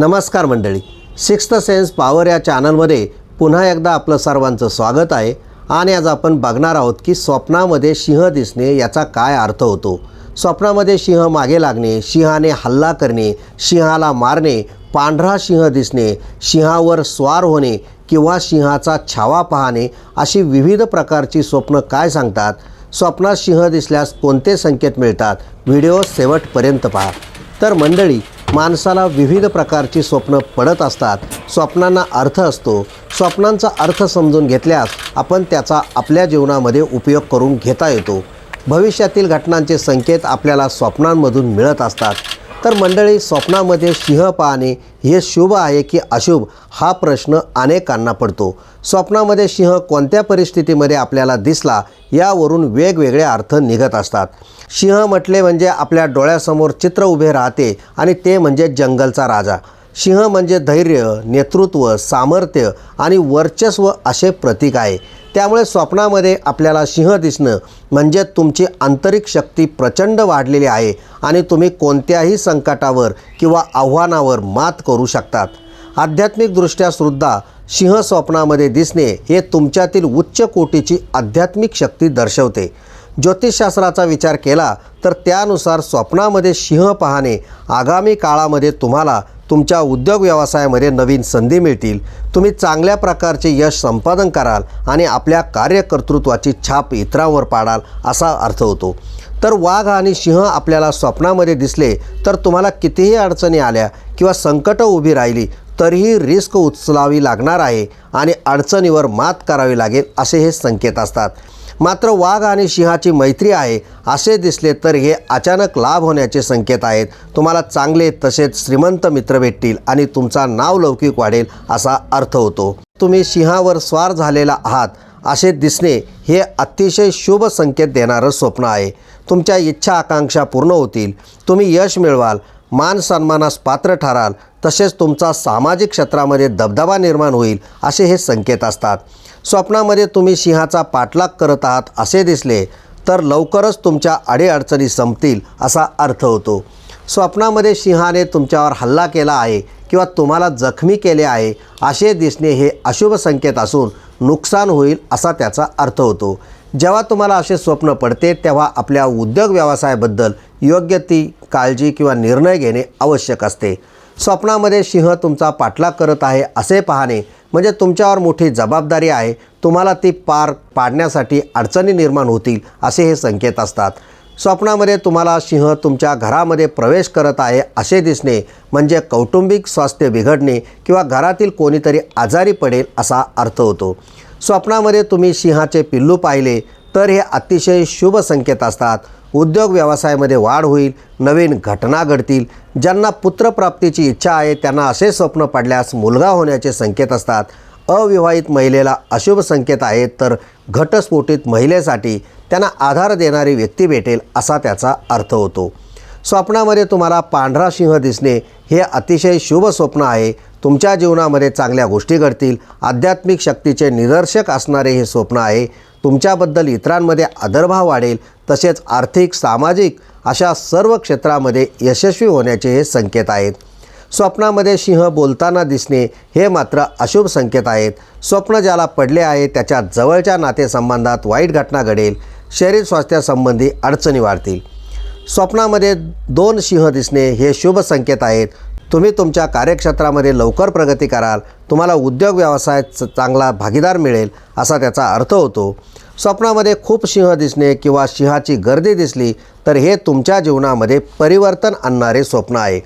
नमस्कार मंडळी. Sixth sense power या चॅनलमध्ये पुन्हा एकदा आपलं सर्वांचं स्वागत आहे. आणि आज आपण बघणार आहोत की स्वप्नामध्ये सिंह दिसणे याचा काय अर्थ होतो? स्वप्नामध्ये सिंह मागे लागणे सिंहाने हल्ला करणे सिंहाला मारणे पांढरा सिंह दिसणे सिंहावर स्वार होणे किंवा सिंहाचा छावा पाहणे अशी विविध प्रकारची स्वप्न काय सांगतात? स्वप्नात सिंह दिसल्यास कोणते संकेत मिळतात? व्हिडिओ शेवटपर्यंत पहा. तर मंडळी माणसाला विविध प्रकारची स्वप्न पडत असतात. स्वप्नांना अर्थ असतो. स्वप्नांचा अर्थ समजून घेतल्यास आपण त्याचा आपल्या जीवनामध्ये उपयोग करून घेता येतो. भविष्यातील घटनांचे संकेत आपल्याला स्वप्नांमधून मिळत असतात. तर मंडळी स्वप्नामध्ये सिंह पाहणे हे शुभ आहे की अशुभ हा प्रश्न अनेकांना पडतो. स्वप्नामध्ये सिंह कोणत्या परिस्थितीमध्ये आपल्याला दिसला यावरून वेगवेगळे अर्थ निघत असतात. सिंह म्हटले म्हणजे आपल्या डोळ्यासमोर चित्र उभे राहते आणि ते म्हणजे जंगलचा राजा. सिंह म्हणजे धैर्य नेतृत्व सामर्थ्य आणि वर्चस्व असे प्रतीक आहे. त्यामुळे स्वप्नामध्ये आपल्याला सिंह दिसणं म्हणजे तुमची आंतरिक शक्ती प्रचंड वाढलेली आहे आणि तुम्ही कोणत्याही संकटावर किंवा आव्हानावर मात करू शकतात. आध्यात्मिकदृष्ट्या सुद्धा सिंह स्वप्नामध्ये दिसणे हे तुमच्यातील उच्च कोटीची आध्यात्मिक शक्ती दर्शवते. ज्योतिषशास्त्राचा विचार केला तर त्यानुसार स्वप्नामध्ये सिंह पाहणे आगामी काळामध्ये तुम्हाला तुमच्या उद्योग व्यवसायामध्ये नवीन संधी मिळतील. तुम्ही चांगल्या प्रकारचे यश संपादन कराल आणि आपल्या कार्यकर्तृत्वाची छाप इतरांवर पाडाल असा अर्थ होतो. तर वाघ आणि सिंह आपल्याला स्वप्नामध्ये दिसले तर तुम्हाला कितीही अडचणी आल्या किंवा संकटं उभी राहिली तरीही रिस्क उचलावी लागणार आहे आणि अडचणीवर मात करावी लागेल असे हे संकेत असतात. मात्र वाघ आणि सिंहाची मैत्री आहे असे दिसले तर हे अचानक लाभ होण्याचे संकेत आहेत. तुम्हाला चांगले तसेच श्रीमंत मित्र भेटतील आणि तुमचा नाव लौकिक वाढेल असा अर्थ होतो. तुम्ही सिंहावर स्वार झालेला आहात असे दिसणे हे अतिशय शुभ संकेत देणारं स्वप्न आहे. तुमच्या इच्छा आकांक्षा पूर्ण होतील. तुम्ही यश मिळवाल मान सन्मानास पात्र ठराल तसेच तुमचा सामाजिक क्षेत्रामध्ये दबदबा निर्माण होईल असे हे संकेत असतात. स्वप्नामध्ये तुम्ही सिंहाचा पाठलाग करत आहात असे दिसले तर लवकरच तुमच्या अडीअडचणी संपतील असा अर्थ होतो. स्वप्नामध्ये सिंहाने तुमच्यावर हल्ला केला आहे किंवा तुम्हाला जखमी केले आहे असे दिसणे हे अशुभ संकेत असून नुकसान होईल असा त्याचा अर्थ होतो. जेव्हा तुम्हाला असे स्वप्न पडते तेव्हा आपल्या उद्योग व्यवसायाबद्दल योग्य ती काळजी किंवा निर्णय घेणे आवश्यक असते. स्वप्नामध्ये सिंह तुमचा पाठलाग करत आहे असे पाहणे म्हणजे तुमच्यावर मोठी जबाबदारी आहे. तुम्हाला ती पार पाडण्यासाठी अडचणी निर्माण होतील असे हे संकेत असतात. स्वप्नामध्ये तुम्हाला सिंह तुमच्या घरामध्ये प्रवेश करत आहे असे दिसणे म्हणजे कौटुंबिक स्वास्थ्य बिघडणे किंवा घरातील कोणीतरी आजारी पडेल असा अर्थ होतो. स्वप्नामध्ये तुम्ही सिंहाचे पिल्लू पाहिले तर हे अतिशय शुभ संकेत असतात. उद्योग व्यवसायामध्ये वाढ होईल नवीन घटना घडतील ज्यांना पुत्रप्राप्तीची इच्छा आहे त्यांना असे स्वप्न पडल्यास मुलगा होण्याचे संकेत असतात. अविवाहित महिलेला अशुभ संकेत आहेत तर घटस्फोटित महिलेसाठी त्यांना आधार देणारी व्यक्ती भेटेल असा त्याचा अर्थ होतो. स्वप्नामध्ये तुम्हाला पांढरा सिंह दिसणे हे अतिशय शुभ स्वप्न आहे. तुमच्या जीवनामध्ये चांगल्या गोष्टी घडतील. आध्यात्मिक शक्तीचे निदर्शक असणारे हे स्वप्न आहे. तुमच्याबद्दल इतरांमध्ये आदरभाव वाढेल तसेच आर्थिक सामाजिक अशा सर्व क्षेत्रामध्ये यशस्वी होण्याचे हे संकेत आहेत. स्वप्नामध्ये सिंह बोलताना दिसणे हे मात्र अशुभ संकेत आहेत. स्वप्न ज्याला पडले आहे त्याच्या जवळच्या नातेसंबंधात वाईट घटना घडेल शरीर स्वास्थ्यासंबंधी अडचणी वाढतील. स्वप्नामध्ये दोन सिंह दिसणे हे शुभ संकेत आहेत. तुम्ही तुमच्या कार्यक्षेत्रामध्ये लवकर प्रगती कराल तुम्हाला उद्योग व्यवसायात चांगला भागीदार मिळेल असा त्याचा अर्थ होतो. स्वप्नामध्ये खूप सिंह दिसणे किंवा सिंहाची गर्दी दिसली तर हे तुमच्या जीवनामध्ये परिवर्तन आणणारे स्वप्न आहे.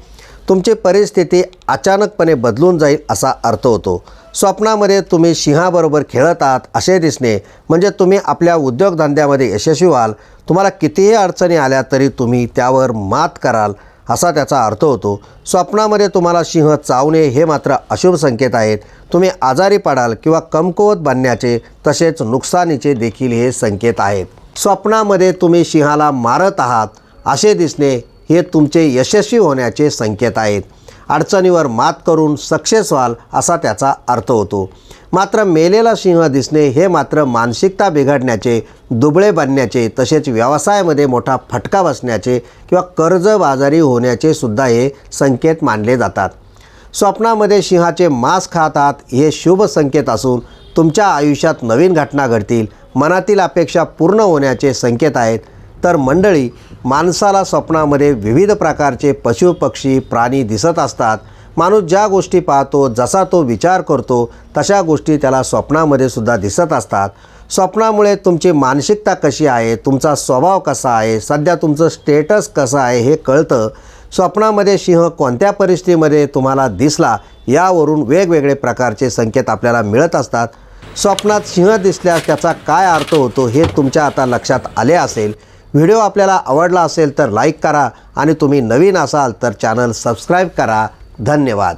तुमची परिस्थिती अचानकपणे बदलून जाईल असा अर्थ होतो. स्वप्नामध्ये तुम्ही सिंहाबरोबर खेळत आहात असे दिसणे म्हणजे तुम्ही आपल्या उद्योगधंद्यामध्ये यशस्वी व्हाल. तुम्हाला कितीही अडचणी आल्या तरी तुम्ही त्यावर मात कराल. असा त्याचा अर्थ होतो स्वप्नामध्ये तुम्हाला सिंह चावणे हे मात्र अशुभ संकेत आहेत. तुम्ही आजारी पडाल किंवा कमकुवत बनण्याचे तसेच नुकसानीचे देखील हे संकेत आहेत. स्वप्नामध्ये तुम्ही सिंहाला मारत आहात असे दिसणे हे तुमचे यशस्वी होण्याचे संकेत आहेत. अडचणीवर मात करून सक्सेस व्हाल असा त्याचा अर्थ होतो. मात्र मेलेला सिंह दिसणे हे मात्र मानसिकता बिघडण्याचे दुबळे बनण्याचे तसेच व्यवसायामध्ये मोठा फटका बसण्याचे किंवा कर्जबाजारी होण्याचे सुद्धा हे संकेत मानले जातात. स्वप्नामध्ये सिंहाचे मांस खातात हे शुभ संकेत असून तुमच्या आयुष्यात नवीन घटना घडतील मनातील अपेक्षा पूर्ण होण्याचे संकेत आहेत तर मंडळी माणसाला स्वप्नामध्ये विविध प्रकारचे पशु पक्षी प्राणी दिसत असतात. माणूस ज्या गोष्टी पाहतो जसा तो विचार करतो तशा गोष्टी त्याला स्वप्नामध्ये सुद्धा दिसत असतात. स्वप्नामुळे तुमची मानसिकता कशी आहे तुमचा स्वभाव कसा आहे सध्या तुमचं स्टेटस कसं आहे हे कळतं. स्वप्नामध्ये सिंह कोणत्या परिस्थितीमध्ये तुम्हाला दिसला यावरून वेगवेगळे प्रकारचे संकेत आपल्याला मिळत असतात. स्वप्नात सिंह दिसल्यास त्याचा काय अर्थ होतो हे तुमच्या आता लक्षात आले असेल. व्हिडिओ आपल्याला आवडला असेल तर लाईक करा आणि तुम्ही नवीन असाल तर चॅनल सबस्क्राईब करा. धन्यवाद.